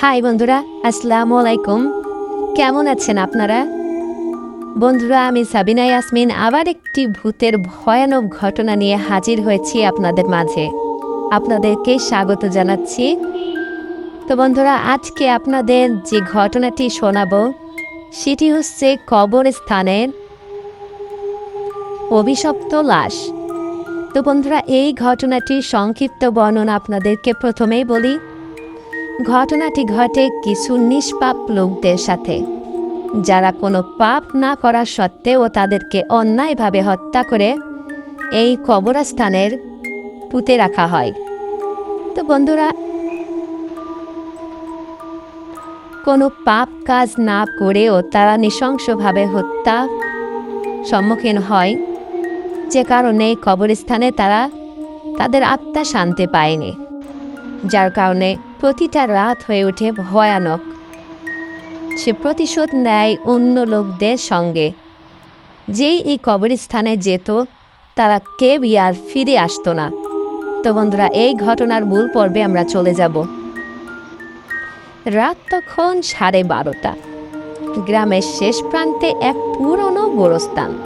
High বন্ধুরা, আসসালামু আলাইকুম। কেমন আছেন আপনারা? বন্ধুরা, আমি সাবিনা ইয়াসমিন আবার একটি ভূতের ভয়ানক ঘটনা নিয়ে হাজির হয়েছি আপনাদের মাঝে। আপনাদেরকে স্বাগত জানাচ্ছি। তো বন্ধুরা, আজকে আপনাদের যে ঘটনাটি শোনাবো, সেটি হচ্ছে কবরস্থানের অভিশপ্ত লাশ। তো বন্ধুরা, এই ঘটনাটির সংক্ষিপ্ত বর্ণনা আপনাদেরকে প্রথমেই বলি। ঘটনাটি ঘটে কিছু নিষ্পাপ লোকদের সাথে। যারা কোনো পাপ না করা সত্ত্বেও তাদেরকে অন্যায়ভাবে হত্যা করে এই কবরস্থানের পুঁতে রাখা হয়। তো বন্ধুরা, কোনো পাপ কাজ না করেও তারা নৃশংসভাবে হত্যা সম্মুখীন হয়। যে কারণে কবরস্থানে তারা তাদের আত্মা শান্তি পায়নি। যার কারণে প্রতিটা রাত হয়ে ওঠে ভয়ানক। সে প্রতিশোধ নেয় অন্য লোকদের সঙ্গে। যেই এই কবরস্থানে যেত, তারা কেউই আর ফিরে আসতো না। তো বন্ধুরা, এই ঘটনার মূল পর্বে আমরা চলে যাব। রাত তখন সাড়ে বারোটা। গ্রামের শেষ প্রান্তে এক পুরনো গোরস্থান,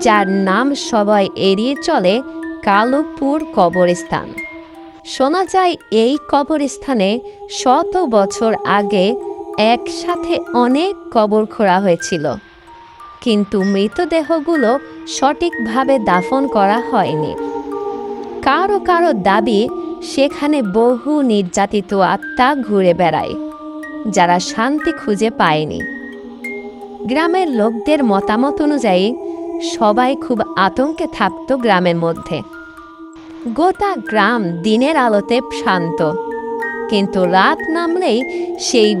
যার নাম সবাই এড়িয়ে চলে কালুপুর কবরস্থান। শোনা যায়, এই কবরস্থানে শত বছর আগে একসাথে অনেক কবর খোঁড়া হয়েছিল। কিন্তু মৃতদেহগুলো সঠিকভাবে দাফন করা হয়নি। কারও কারও দাবি, সেখানে বহু নির্যাতিত আত্মা ঘুরে বেড়ায়, যারা শান্তি খুঁজে পায়নি। গ্রামের লোকদের মতামত অনুযায়ী, সবাই খুব আতঙ্কে থাকত গ্রামের মধ্যে। গোটা গ্রাম দিনের আলোতে শান্ত। কিন্তু রাত নামলেই সেই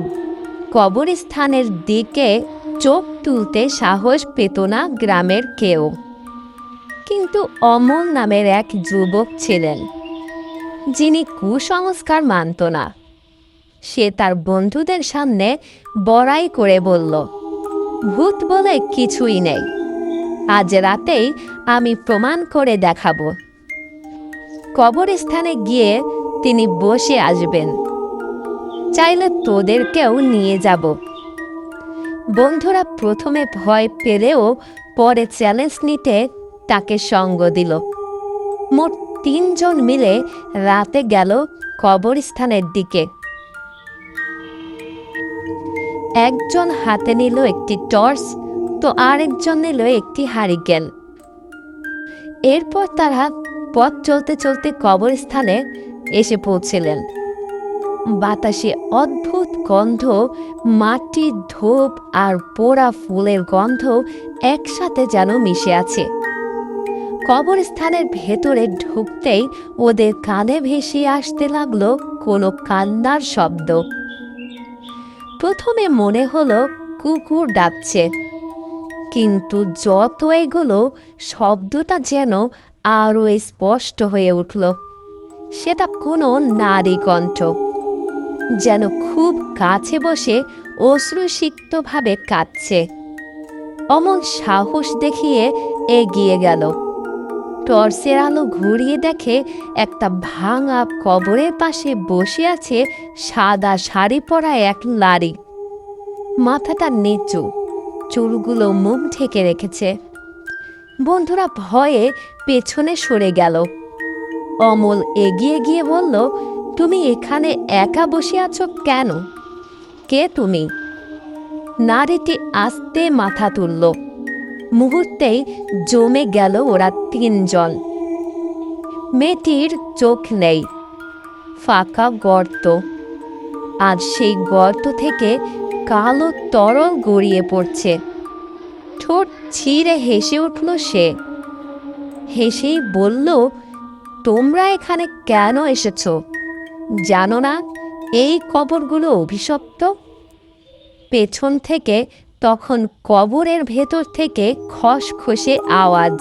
কবরস্থানের দিকে চোখ তুলতে সাহস পেত না গ্রামের কেউ। কিন্তু অমল নামের এক যুবক ছিলেন, যিনি কুসংস্কার মানত না। সে তার বন্ধুদের সামনে বড়াই করে বলল, ভূত বলে কিছুই নেই। আজ রাতেই আমি প্রমাণ করে দেখাবো। কবরস্থানে গিয়ে তিনি বসে আসবেন। চাইলে তোদেরকেও নিয়ে যাব। বন্ধুরা প্রথমে ভয় পেলেও পরে চ্যালেঞ্জ নিতে তাকে সঙ্গ দিল। মোট তিনজন মিলে রাতে গেল কবরস্থানের দিকে। একজন হাতে নিল একটি টর্চ, তো আরেকজন নিল একটি হারিকেন। এরপর তারা পথ চলতে চলতে কবরস্থানে এসে পৌঁছলেন। বাতাসে অদ্ভুত গন্ধ মাটির ধূপ আর পোড়া ফুলের গন্ধ একসাথে যেন মিশে আছে। কবরস্থানের ভেতরে ঢুকতেই ওদের কানে ভেসে আসতে লাগল কোনো কান্নার শব্দ। প্রথমে মনে হলো কুকুর ডাকছে, কিন্তু যত এগুলো, শব্দটা যেন আরও স্পষ্ট হয়ে উঠল, সেটা কোনো নারী কণ্ঠ যেন খুব কাছে বসে অশ্রুসিক্তভাবে কাঁদছে। অমন সাহস দেখিয়ে এগিয়ে গেল। টর্চের আলো ঘুরিয়ে দেখে একটা ভাঙা কবরের পাশে বসে আছে সাদা শাড়ি পরা এক লারি মাথাটা নিচু, চুলগুলো মুখ ঢেকে রেখেছে। বন্ধুরা ভয়ে পেছনে সরে গেল। অমল এগিয়ে গিয়ে বলল, তুমি এখানে একা বসে আছো কেন? কে তুমি? নারীটি আস্তে মাথা তুলল। মুহূর্তেই জমে গেল ওরা তিনজন। মেয়েটির চোখ নেই, ফাঁকা গর্ত। আর সেই গর্ত থেকে কালো তরল গড়িয়ে পড়ছে। ঠোঁট ছিঁড়ে হেসে উঠল সে। হেসেই বলল, তোমরা এখানে কেন এসেছ? জানো না, এই কবরগুলো অভিশপ্ত? পেছন থেকে, তখন কবরের ভেতর থেকে খসখসে আওয়াজ,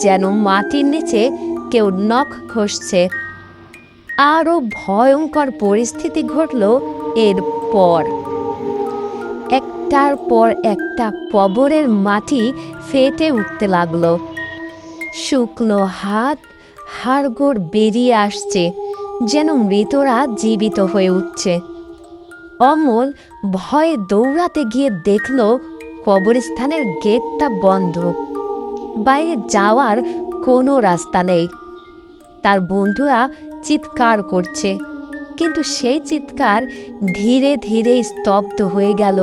যেন মাটির নিচে কেউ নখ ঘষছে। আরও ভয়ঙ্কর পরিস্থিতি ঘটল এরপর। একটার পর একটা কবরের মাটি ফেটে উঠতে লাগল। শুকনো হাত, হাড়গোড় বেরিয়ে আসছে, যেন মৃতরা জীবিত হয়ে উঠছে। অমল ভয়ে দৌড়াতে গিয়ে দেখল কবরস্থানের গেটটা বন্ধ। বাইরে যাওয়ার কোনো রাস্তা নেই। তার বন্ধুরা চিৎকার করছে, কিন্তু সেই চিৎকার ধীরে ধীরে স্তব্ধ হয়ে গেল।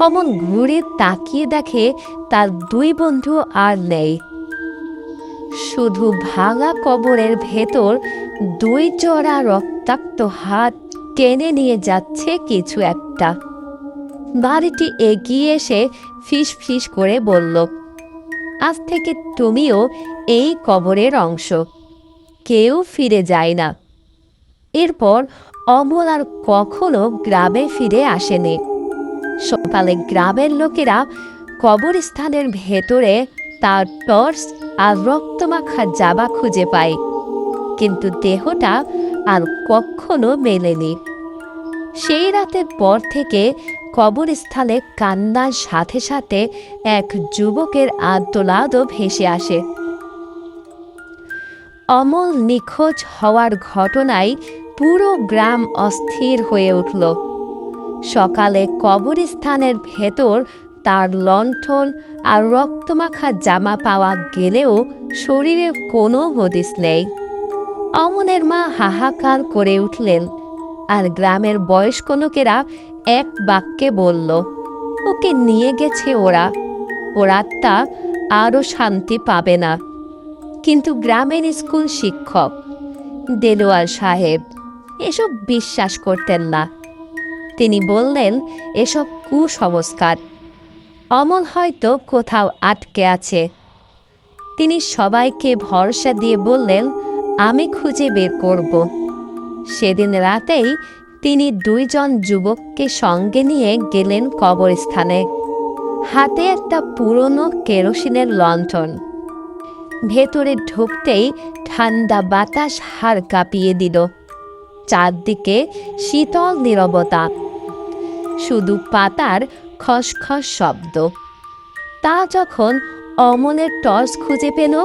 অমন ঘুরে তাকিয়ে দেখে তার দুই বন্ধু আর নেই। শুধু ভাঙা কবরের ভেতর দুই চড়া রক্তাক্ত হাত টেনে নিয়ে যাচ্ছে কিছু একটা। বাড়িটি এগিয়ে এসে ফিস ফিস করে বলল, আজ থেকে তুমিও এই কবরের অংশ। কেউ ফিরে যায় না। এরপর অমল আর কখনো গ্রামে ফিরে আসেনি। সকালে গ্রামের লোকেরা কবরস্থানের ভেতরে তার টর্চ আর রক্তমাখা জাবা খুঁজে পায়। কিন্তু দেহটা আর কখনো মেলেনি। সেই রাতের পর থেকে কবরস্থানে কান্নার সাথে সাথে এক যুবকের আত্মলাদও ভেসে আসে। অমল নিখোঁজ হওয়ার ঘটনায় পুরো গ্রাম অস্থির হয়ে উঠল। সকালে কবরস্থানের ভেতর তার লণ্ঠন আর রক্তমাখা জামা পাওয়া গেলেও শরীরে কোনো হদিস নেই। অমনের মা হাহাকার করে উঠলেন আর গ্রামের বয়স্ক লোকেরা এক বাক্যে বলল, ওকে নিয়ে গেছে ওরা। ওর আত্মা আরও শান্তি পাবে না। কিন্তু গ্রামের স্কুল শিক্ষক দেলোয়ার সাহেব এসব বিশ্বাস করতেন না। তিনি বললেন, এসব কুসংস্কার। অমল হয়তো কোথাও আটকে আছে। তিনি সবাইকে ভরসা দিয়ে বললেন, আমি খুঁজে বের করব। সেদিন রাতেই তিনি দুইজন যুবককে সঙ্গে নিয়ে গেলেন কবরস্থানে। হাতে একটা পুরনো কেরোসিনের লণ্ঠন। ভেতরে ঢুকতেই ঠান্ডা বাতাস হাড় কাঁপিয়ে দিল। চারদিকে শীতল নীরবতা। শুধু পাতার খসখস শব্দ। তা যখন অমলের টর্চ খুঁজে পেল,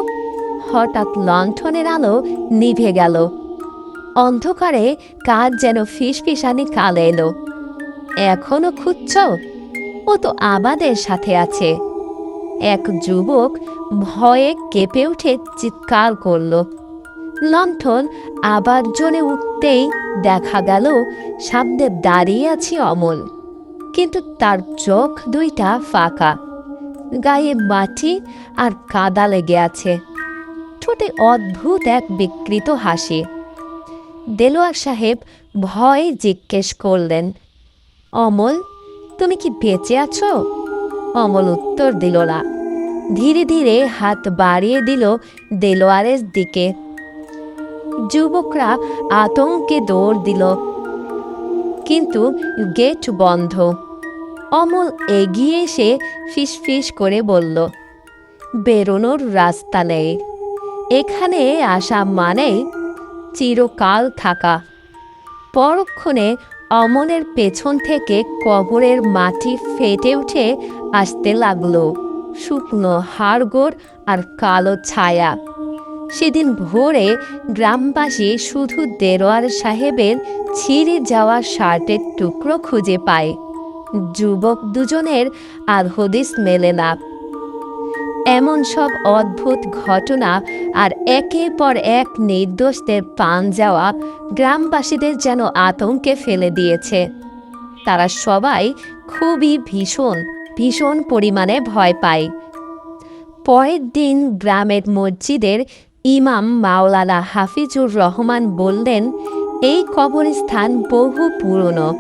হঠাৎ লণ্ঠনের আলো নিভে গেল। অন্ধকারে কাজ যেন ফিসফিসানি কালে এলো। এখনও খুঁজছ? ও তো আমাদের সাথে আছে। এক যুবক ভয়ে কেঁপে উঠে চিৎকার করল। লণ্ঠন আবার জনে উঠতেই দেখা গেল, সামনে দাঁড়িয়ে আছে অমল। কিন্তু তার চোখ দুইটা ফাঁকা। গায়ে মাটি আর কাদা লেগে আছে। ঠোঁটে অদ্ভুত এক বিকৃত হাসি। দেলোয়ার সাহেব ভয়ে জিজ্ঞেস করলেন, অমল, তুমি কি বেঁচে আছো? অমল উত্তর দিল না। ধীরে ধীরে হাত বাড়িয়ে দিল দেলোয়ারের দিকে। যুবকরা আতঙ্কে দৌড় দিল। কিন্তু গেট বন্ধ। অমল এগিয়ে এসে ফিসফিস করে বলল, বেরোনোর রাস্তা নেই। এখানে আসা মানে চিরকাল থাকা। পরক্ষণে অমলের পেছন থেকে কবরের মাটি ফেটে উঠে আসতে লাগল। শুকনো হাড়গোড় আর কালো ছায়া। সেদিন ভোরে গ্রামবাসী শুধু দেরোয়ার সাহেবের ছিঁড়ে যাওয়া শার্টের টুকরো খুঁজে পায়। যুবক দুজনের আর হদিস মেলে না। এমন সব অদ্ভুত ঘটনা আর একের পর এক নির্দোষদের পান যাওয়া গ্রামবাসীদের যেন আতঙ্কে ফেলে দিয়েছে। তারা সবাই খুবই ভীষণ ভীষণ পরিমাণে ভয় পায়। পরের দিন গ্রামের মসজিদের ইমাম মাওলানা হাফিজুর রহমান বললেন, এই কবরস্থান বহু পুরনো।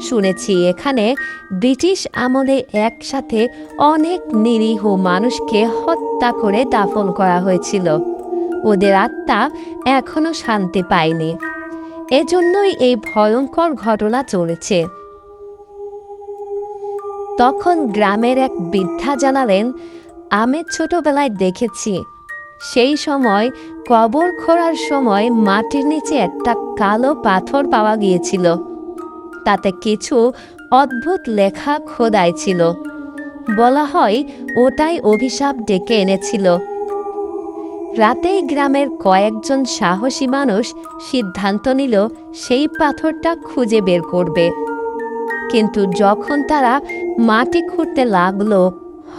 শুনেছি এখানে ব্রিটিশ আমলে একসাথে অনেক নিরীহ মানুষকে হত্যা করে দাফন করা হয়েছিল। ওদের আত্মা এখনও শান্তি পায়নি। এজন্যই এই ভয়ঙ্কর ঘটনা চলেছে। তখন গ্রামের এক বৃদ্ধা জানালেন, আমি ছোটবেলায় দেখেছি সেই সময় কবর খোঁড়ার সময় মাটির নিচে একটা কালো পাথর পাওয়া গিয়েছিল। তাতে কিছু অদ্ভুত লেখা খোদাই ছিল। বলা হয় ওটাই অভিশাপ ডেকে এনেছিল। রাতেই গ্রামের কয়েকজন সাহসী মানুষ সিদ্ধান্ত নিল সেই পাথরটা খুঁজে বের করবে। কিন্তু যখন তারা মাটি খুঁড়তে লাগল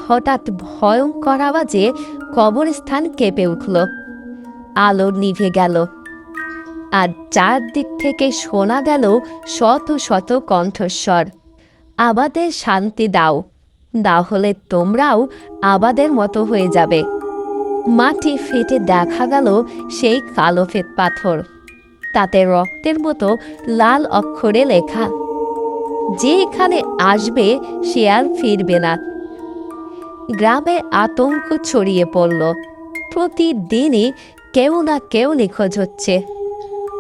হঠাৎ ভয়ঙ্কর আওয়াজে কবরস্থান কেঁপে উঠল। আলো নিভে গেল। আর চারদিক থেকে শোনা গেল শত শত কণ্ঠস্বর। আবাদের শান্তি দাও দাও হলে তোমরাও আবাদের মতো হয়ে যাবে। মাটি ফেটে দেখা গেল সেই কালো ফেট পাথর। তাতে রক্তের মতো লাল অক্ষরে লেখা, যে এখানে আসবে সে আর ফিরবে না। গ্রামে আতঙ্ক ছড়িয়ে পড়ল। প্রতিদিনই কেউ না কেউ নিখোঁজ হচ্ছে।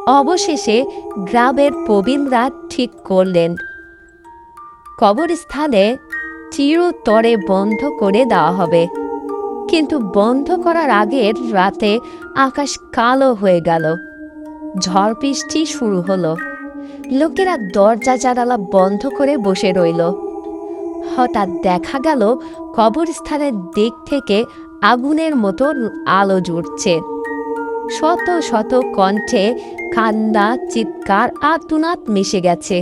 অবশেষে গ্রামের প্রবীণরা ঠিক করলেন। কবরস্থানে চিরতরে বন্ধ করে দেওয়া হবে। কিন্তু বন্ধ করার আগের রাতে আকাশ কালো হয়ে গেল। ঝড় বৃষ্টি শুরু হলো। লোকেরা দরজা জানালা বন্ধ করে বসে রইল। হঠাৎ দেখা গেল কবরস্থানের দিক থেকে আগুনের মতো আলো জুড়ছে শত শত কণ্ঠে কান্না, চিৎকার আতুনাত মিশে গেছে।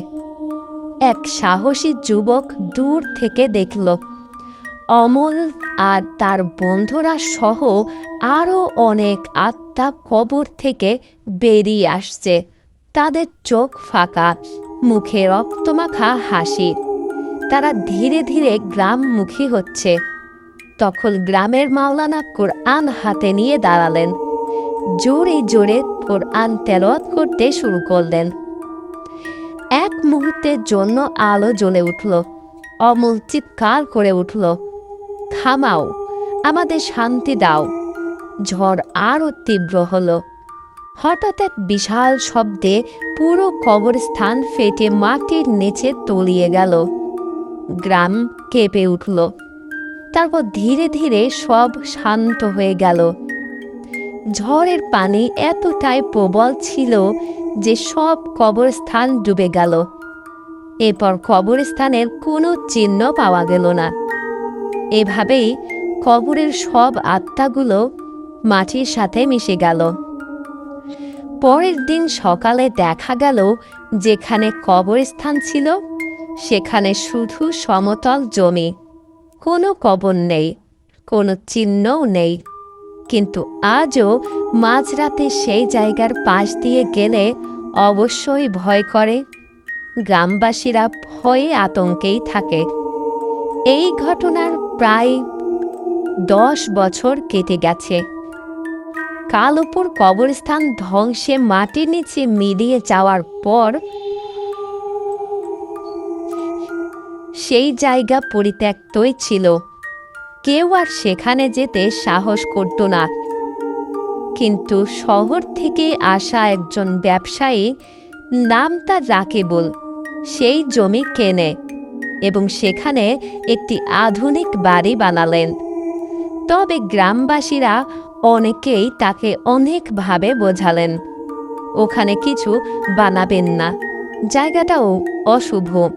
এক সাহসী যুবক দূর থেকে দেখল, অমল আর তার বন্ধুরা সহ আরও অনেক আত্মা কবর থেকে বেরিয়ে আসছে। তাদের চোখ ফাঁকা, মুখে রক্তমাখা হাসি। তারা ধীরে ধীরে গ্রামমুখী হচ্ছে। তখন গ্রামের মাওলানা কোরআন হাতে নিয়ে দাঁড়ালেন। জোরে জোরে কোরআন তেলত করতে শুরু করলেন। এক মুহূর্তের জন্য আলো জ্বলে উঠল, অমল চিৎকার করে উঠল, থামাও, আমাদের শান্তি দাও। ঝড় আরও তীব্র হলো। হঠাৎ এক বিশাল শব্দে পুরো কবরস্থান ফেটে মাটির নিচে তলিয়ে গেল। গ্রাম কেঁপে উঠল। তারপর ধীরে ধীরে সব শান্ত হয়ে গেল। ঝড়ের পানি এতটাই প্রবল ছিল যে সব কবরস্থান ডুবে গেল। এরপর কবরস্থানের কোনো চিহ্ন পাওয়া গেল না। এভাবেই কবরের সব আত্মাগুলো মাটির সাথে মিশে গেল। পরের দিন সকালে দেখা গেল যেখানে কবরস্থান ছিল সেখানে শুধু সমতল জমি। কোনো কবর নেই, কোনো চিহ্নও নেই। কিন্তু আজও মাঝরাতে সেই জায়গার পাশ দিয়ে গেলে অবশ্যই ভয় করে। গ্রামবাসীরা ভয়ে আতঙ্কেই থাকে। এই ঘটনার প্রায় দশ বছর কেটে গেছে। কালোপুর কবরস্থান ধ্বংসে মাটির নিচে মিলিয়ে যাওয়ার পর সেই জায়গা পরিত্যক্তই ছিল। কেউ আর সেখানে যেতে সাহস করত না। কিন্তু শহর থেকে আসা একজন ব্যবসায়ী নাম তার রাকেবুল। সেই জমি কেনে এবং সেখানে একটি আধুনিক বাড়ি বানালেন। তবে গ্রামবাসীরা অনেকেই তাকে অনেকভাবে বোঝালেন। ওখানে কিছু বানাবেন না। জায়গাটাও অশুভ।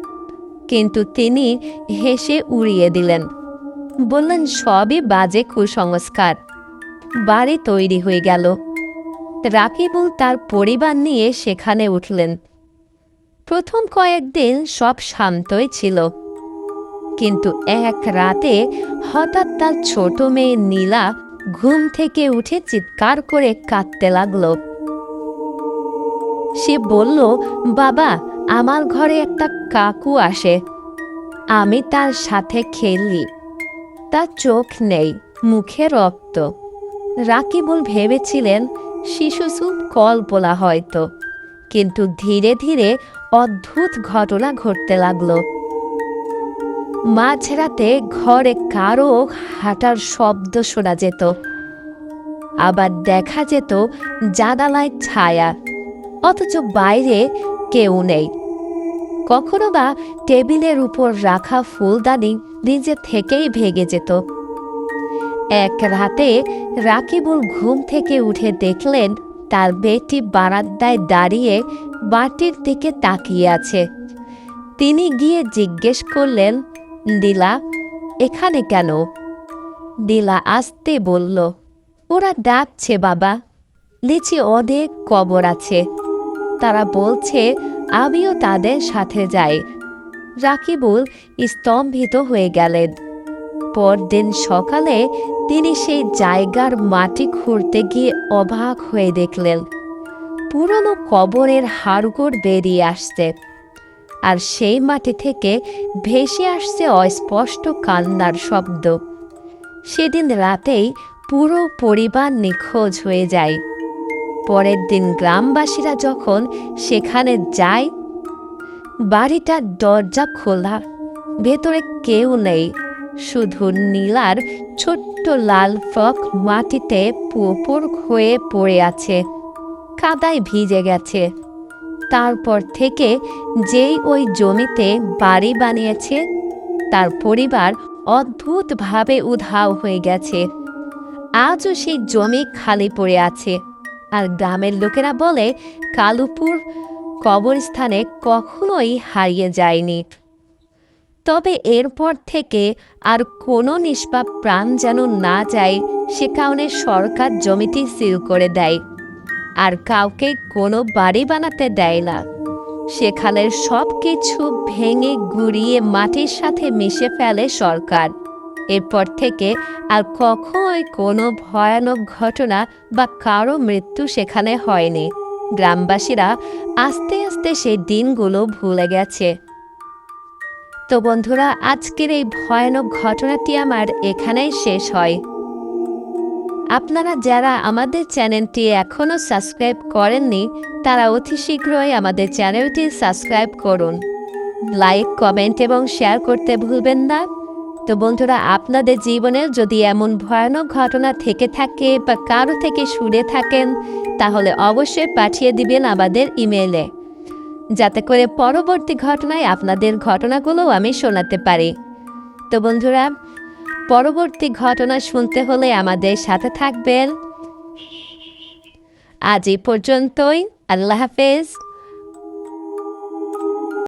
কিন্তু তিনি হেসে উড়িয়ে দিলেন। বললেন, সবই বাজে কুসংস্কার। বাড়ি তৈরি হয়ে গেল। রাকিবুল তার পরিবার নিয়ে সেখানে উঠলেন। প্রথম কয়েকদিন সব শান্তই ছিল। কিন্তু এক রাতে হঠাৎ তার ছোট মেয়ে নীলা ঘুম থেকে উঠে চিৎকার করে কাঁদতে লাগল। সে বলল, বাবা, আমার ঘরে একটা কাকু আসে। আমি তার সাথে খেলি। তার চোখ নেই, মুখে রক্ত। রাকিবুল ভেবেছিলেন শিশুসুপ কল্পনা হয়তো। কিন্তু ধীরে ধীরে অদ্ভুত ঘটনা ঘটতে লাগল। মাঝরাতে ঘরে কারও হাঁটার শব্দ শোনা যেত। আবার দেখা যেত, জানালায় ছায়া। অথচ বাইরে কেউ নেই। কখনো বা টেবিলের উপর রাখা ফুলদানি নিজে থেকেই ভেঙে যেত। এক রাতে রাকিবুল ঘুম থেকে উঠে দেখলেন, তার বেটি বারান্দায় দাঁড়িয়ে বাটির দিকে তাকিয়ে আছে। তিনি গিয়ে জিজ্ঞেস করলেন, দিলা, এখানে কেন? দিলা আসতে বলল, ওরা ডাকছে বাবা, নিচে অনেক কবর আছে। তারা বলছে, আমিও তাদের সাথে যাই। রাকিবুল স্তম্ভিত হয়ে গেলেন। পরদিন সকালে তিনি সেই জায়গার মাটি খুঁড়তে গিয়ে অবাক হয়ে দেখলেন, পুরনো কবরের হাড়গোড় বেরিয়ে আসছে আর সেই মাটি থেকে ভেসে আসছে অস্পষ্ট কান্নার শব্দ। সেদিন রাতেই পুরো পরিবার নিখোঁজ হয়ে যায়। পরের দিন গ্রামবাসীরা যখন সেখানে যায় বাড়িটার দরজা খোলা, ভেতরে কেউ নেই। শুধু নীলার ছোট্ট লাল ফ্রক মাটিতে পুপুর হয়ে পড়ে আছে, কাদায় ভিজে গেছে। তারপর থেকে যেই ওই জমিতে বাড়ি বানিয়েছে, তার পরিবার অদ্ভুতভাবে উধাও হয়ে গেছে। আজও সেই জমি খালি পড়ে আছে। আর গ্রামের লোকেরা বলে, কালুপুর কবরস্থানে কখনোই হারিয়ে যায়নি। তবে এরপর থেকে আর কোনো নিষ্পাপ প্রাণ যেন না যায়, সে কারণে সরকার জমিটি সিল করে দেয়। আর কাউকে কোনো বাড়ি বানাতে দেয় না। সেখানের সব কিছু ভেঙে গুড়িয়ে মাটির সাথে মিশে ফেলে সরকার। এরপর থেকে আর কখনোই কোনো ভয়ানক ঘটনা বা কারও মৃত্যু সেখানে হয়নি। গ্রামবাসীরা আস্তে আস্তে সেই দিনগুলো ভুলে গেছে। তো বন্ধুরা, আজকের এই ভয়ানক ঘটনাটি আমার এখানেই শেষ হয়। আপনারা যারা আমাদের চ্যানেলটি এখনও সাবস্ক্রাইব করেননি, তারা অতি শীঘ্রই আমাদের চ্যানেলটি সাবস্ক্রাইব করুন। লাইক, কমেন্ট এবং শেয়ার করতে ভুলবেন না। তো বন্ধুরা, আপনাদের জীবনে যদি এমন ভয়ানক ঘটনা থেকে থাকে বা কারও থেকে সুরে থাকেন, তাহলে অবশ্যই পাঠিয়ে দিবেন আমাদের ইমেলে যাতে করে পরবর্তী ঘটনায় আপনাদের ঘটনাগুলোও আমি শোনাতে পারি। তো বন্ধুরা, পরবর্তী ঘটনা শুনতে হলে আমাদের সাথে থাকবেন। আজ এই পর্যন্তই। আল্লাহ হাফেজ।